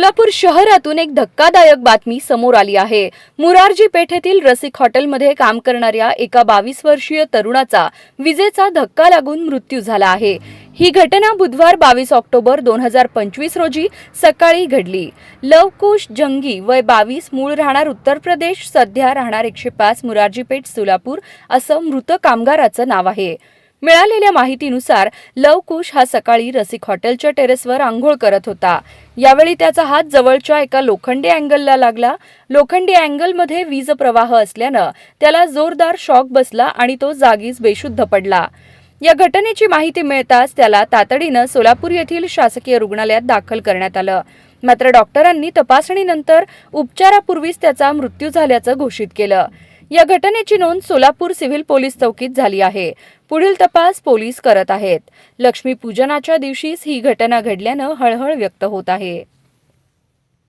सोलापूर शहरातून एक धक्कादायक बातमी समोर आली आहे. मुरारजी पेठेतील रसिक हॉटेलमध्ये काम करणाऱ्या एका बावीस वर्षीय तरुणाचा विजेचा धक्का लागून मृत्यू झाला आहे. ही घटना बुधवार बावीस ऑक्टोबर दोन हजार पंचवीस रोजी सकाळी घडली. लवकुश जंगी वय बावीस मूळ राहणार उत्तर प्रदेश सध्या राहणार एकशे पाच मुरारजी पेठ सोलापूर असं मृत कामगाराचं नाव आहे. मिळालेल्या माहितीनुसार लवकुश हा सकाळी रसिक हॉटेलच्या टेरेसवर आंघोळ करत होता. यावेळी त्याचा हात जवळच्या एका लोखंडी अँगलला लागला. लोखंडी अँगलमध्ये वीज प्रवाह असल्यानं त्याला जोरदार शॉक बसला आणि तो जागीच बेशुद्ध पडला. या घटनेची माहिती मिळताच त्याला तातडीनं सोलापूर येथील शासकीय रुग्णालयात दाखल करण्यात आलं. मात्र डॉक्टरांनी तपासणीनंतर उपचारापूर्वीच त्याचा मृत्यू झाल्याचं घोषित केलं. या घटनेची नोंद सोलापूर सिव्हिल पोलीस चौकीत झाली आहे. पुढील तपास पोलीस करत आहेत. लक्ष्मीपूजनाच्या दिवशीच ही घटना घडल्यानं हळहळ व्यक्त होत आहे.